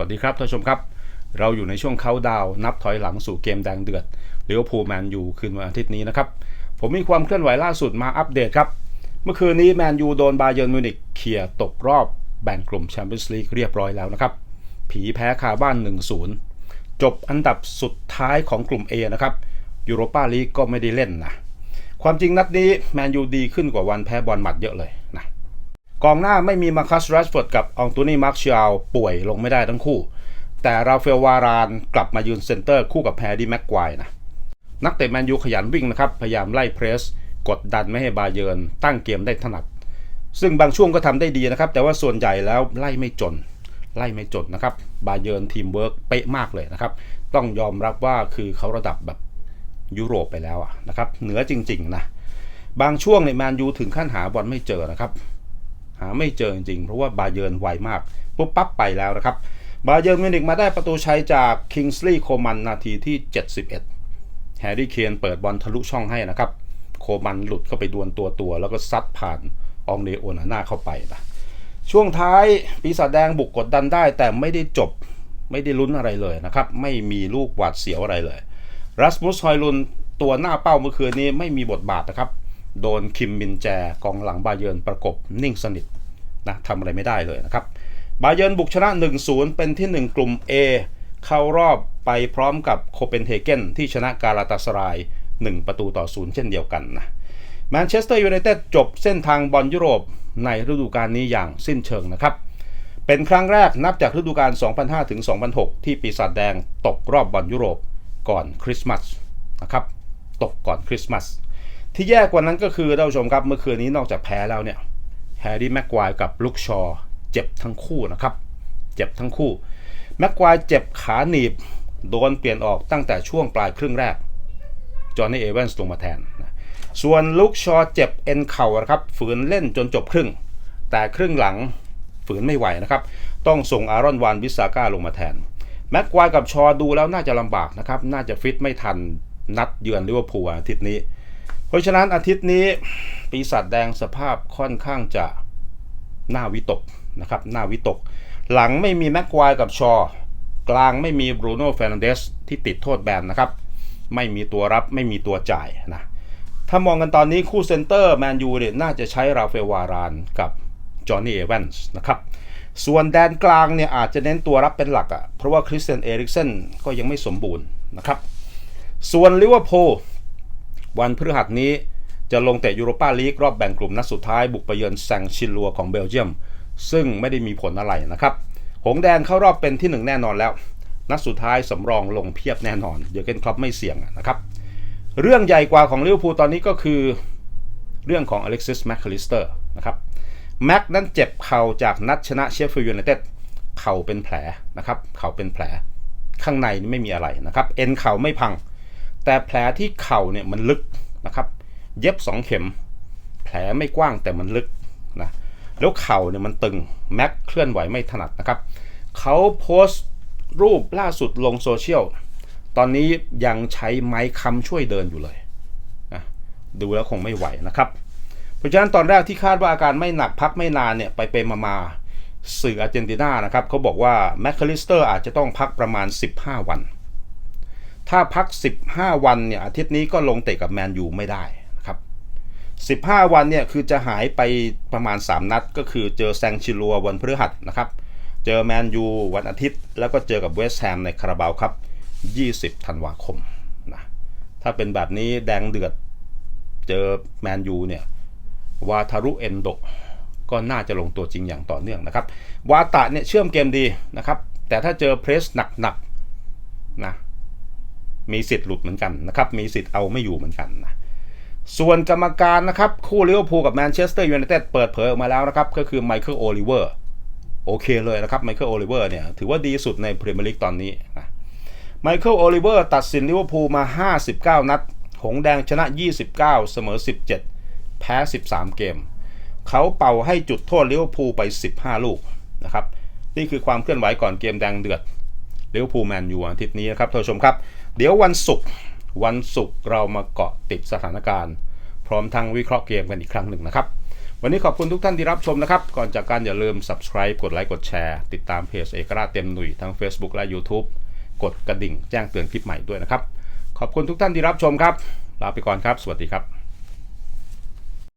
วัสดีครับท่านผู้ชมครับ เราอยู่ในช่วงเขาดาวนับถอยหลังสู่เกมแดงเดือดเลี้ยวพูลแมนยูคืนวันอาทิตย์นี้นะครับ ผมมีความเคลื่อนไหวล่าสุดมาอัปเดตครับ เมื่อคืนนี้แมนยูโดนบาเยิร์นมิวนิกเคลียร์ตกรอบแบ่งกลุ่มแชมเปี้ยนส์ลีกเรียบร้อยแล้วนะครับ ผีแพ้คาบ้าน 1-0 จบอันดับสุดท้ายของกลุ่ม A นะครับยูโรปาลีกก็ไม่ได้เล่นนะความจริงนัดนี้แมนยูดีขึ้นกว่าวันแพ้บอลหมัดเยอะเลยนะ กองหน้าไม่มีมาคัสแรชฟอร์ดกับอองตูนี่มาร์คเชียลป่วยลงไม่ได้ทั้งคู่ แต่ราฟาเอลวารานกลับมายืนเซนเตอร์คู่กับแพรดี้แม็กควายนะนักเตะแมนยูขยันวิ่งนะครับ พยายามไล่เพรส กดดันไม่ให้บาเยิร์นตั้งเกมได้ถนัด ซึ่งบางช่วงก็ทำได้ดีนะครับ แต่ว่าส่วนใหญ่แล้วไล่ไม่จน ไล่ไม่จนนะครับ บาเยิร์นทีมเวิร์กเป๊ะมากเลยนะครับ ต้องยอมรับว่าคือเขาระดับแบบยุโรปไปแล้วอะนะครับ เหนือจริงๆนะ บางช่วงในแมนยูถึงขั้นหาบอลไม่เจอนะครับ หาไม่เจอจริงๆ เพราะว่าบาเยิร์นไวมากปุ๊บปั๊บไปแล้วนะครับ บาเยิร์นมิวนิกมาได้ประตูชัยจากคิงส์ลีย์โคมันนาทีที่ 71 แฮร์รี่เคนเปิดบอลทะลุช่องให้นะครับ โคมันหลุดเข้าไปดวลตัวตัว แล้วก็ซัดผ่านอองเดโอนาน่าเข้าไปนะช่วงท้ายปีศาจแดงบุกกดดันได้ แต่ไม่ได้จบไม่ได้ลุ้นอะไรเลยนะครับ ไม่มีลูกหวาดเสียวอะไรเลยรัสมุสฮอยลุนตัวหน้าเป้าเมื่อคืนนี้ไม่มีบทบาทนะครับ โดนคิมมินแจกองหลังบาเยิร์นประกบนิ่งสนิทนะทำอะไรไม่ได้เลยนะครับ บาเยิร์นบุกชนะ 1-0 เป็นที่ 1 กลุ่ม A เข้ารอบไปพร้อมกับโคเปนเฮเกนที่ชนะกาลาตาสราย 1 ประตูต่อ0เช่นเดียวกันนะแมนเชสเตอร์ยูไนเต็ดจบเส้นทางบอลยุโรปในฤดูกาลนี้อย่างสิ้นเชิงนะครับ เป็นครั้งแรกนับจากฤดูกาล 2005 ถึง 2006 ที่ปีศาจแดงตกรอบบอลยุโรปก่อนคริสต์มาสนะครับ ตกก่อนคริสต์มาส ที่แย่กว่านั้นก็คือท่านผู้ชมครับ เมื่อคืนนี้นอกจากแพ้แล้วเนี่ยแฮร์รี่แม็กควายกับลุกชอร์เจ็บทั้งคู่นะครับ เจ็บทั้งคู่แม็กควายเจ็บขาหนีบโดนเปลี่ยนออกตั้งแต่ช่วงปลายครึ่งแรกจอห์นนี่เอเวนส์ลงมาแทน ส่วนลุกชอร์เจ็บเอ็นเข่านะครับฝืนเล่นจนจบครึ่ง แต่ครึ่งหลังฝืนไม่ไหวนะครับ ต้องส่งอารอนวานวิสาก้าลงมาแทน แม็กควายกับชอดูแล้วน่าจะลำบากนะครับ น่าจะฟิตไม่ทันนัดเยือนลิเวอร์พูลอาทิตย์นี้ เพราะฉะนั้นอาทิตย์นี้ปีศาจแดงสภาพค่อนข้างจะน่าวิตกนะครับน่าวิตก หลังไม่มีแม็กควายกับชอ กลางไม่มีบรูโน่เฟรนเดสที่ติดโทษแบนนะครับ ไม่มีตัวรับไม่มีตัวจ่ายนะถ้ามองกันตอนนี้คู่เซนเตอร์แมนยูเนี่ยน่าจะใช้ราฟาเอลวารานกับจอห์นนี่เอเวนส์นะครับส่วนแดนกลางเนี่ยอาจจะเน้นตัวรับเป็นหลักอะ่ะเพราะว่าคริสเตียนเอริกเซนก็ยังไม่สมบูรณ์นะครับส่วนลิเวอร์พูล วันพฤหัสนี้จะลงเตะยูโรปาลีกรอบแบ่งกลุ่มนัดสุดท้ายบุกไปเยือนแซงชินลัวของเบลเยียม ซึ่งไม่ได้มีผลอะไรนะครับ หงแดงเข้ารอบเป็นที่หนึ่งแน่นอนแล้ว นัดสุดท้ายสำรองลงเพียบแน่นอนเดี๋ยวเกนคลับไม่เสี่ยงนะครับ เรื่องใหญ่กว่าของลิเวอร์พูลตอนนี้ก็คือเรื่องของอเล็กซิสแมคคาลิสเตอร์นะครับแม็กนั้นเจ็บเข่าจากนัดชนะเชฟฟิลด์ยูไนเต็ดเข่าเป็นแผลนะครับเข่าเป็นแผลข้างในนี่ไม่มีอะไรนะครับ เอ็นเข่าไม่พัง แต่แผลที่เข่าเนี่ยมันลึกนะครับ เย็บ 2 เข็ม แผลไม่กว้างแต่มันลึกนะแล้วเข่าเนี่ยมันตึงแม็กเคลื่อนไหวไม่ถนัดนะครับเขาโพสต์รูปล่าสุดลงโซเชียลตอนนี้ยังใช้ไม้ค้ำช่วยเดินอยู่เลยนะดูแล้วคงไม่ไหวนะครับ เพราะฉะนั้นตอนแรกที่คาดว่าอาการไม่หนักพักไม่นานเนี่ยไปเป็นมามาสื่ออาร์เจนตินานะครับเขาบอกว่าแมคคาลิสเตอร์อาจจะต้องพักประมาณ 15 วัน ถ้าพัก 15 วันเนี่ยอาทิตย์นี้ก็ลงเตะกับแมนยูไม่ได้นะครับ 15 วันเนี่ยคือจะหายไปประมาณ 3 นัด ก็คือเจอแซงชิลัววันพฤหัสนะครับ เจอแมนยูวันอาทิตย์ แล้วก็เจอกับเวสต์แฮมในคาราบาวครับ 20 ธันวาคมนะถ้าเป็นแบบนี้แดงเดือดเจอแมนยูเนี่ยวาทารุเอนโดก็น่าจะลงตัวจริงอย่างต่อเนื่องนะครับ วาตะเนี่ยเชื่อมเกมดีนะครับ แต่ถ้าเจอเพรสหนักๆนะ มีสิทธิ์หลุดเหมือนกันนะครับ มีสิทธิ์เอาไม่อยู่เหมือนกันนะส่วนกรรมการนะครับ คู่ลิเวอร์พูลกับแมนเชสเตอร์ยูไนเต็ดเปิดเผยออกมาแล้วนะครับ ก็คือไมเคิลโอลิเวอร์โอเคเลยนะครับไมเคิลโอลิเวอร์เนี่ยถือว่าดีสุดในพรีเมียร์ลีกตอนนี้นะไมเคิลโอลิเวอร์ตัดสินลิเวอร์พูลมา 59 นัด หงแดงชนะ 29 เสมอ 17 แพ้ 13 เกม เขาเป่าให้จุดโทษลิเวอร์พูลไป 15 ลูกนะครับ นี่คือความเคลื่อนไหวก่อนเกมแดงเดือดลิเวอร์พูลแมนยูอาทิตย์นี้นะครับท่านผู้ชมครับเดี๋ยววันศุกร์วันศุกร์เรามาเกาะติดสถานการณ์ พร้อมทั้งวิเคราะห์เกมกันอีกครั้งหนึ่งนะครับ วันนี้ขอบคุณทุกท่านที่รับชมนะครับ ก่อนจากการอย่าลืม subscribe กดไลค์กดแชร์ ติดตามเพจเอกราชเต็มหนุ่ยทั้ง Facebook และ YouTube กดกระดิ่งแจ้งเตือนคลิปใหม่ด้วยนะครับ ขอบคุณทุกท่านที่รับชมครับ ลาไปก่อนครับ สวัสดีครับ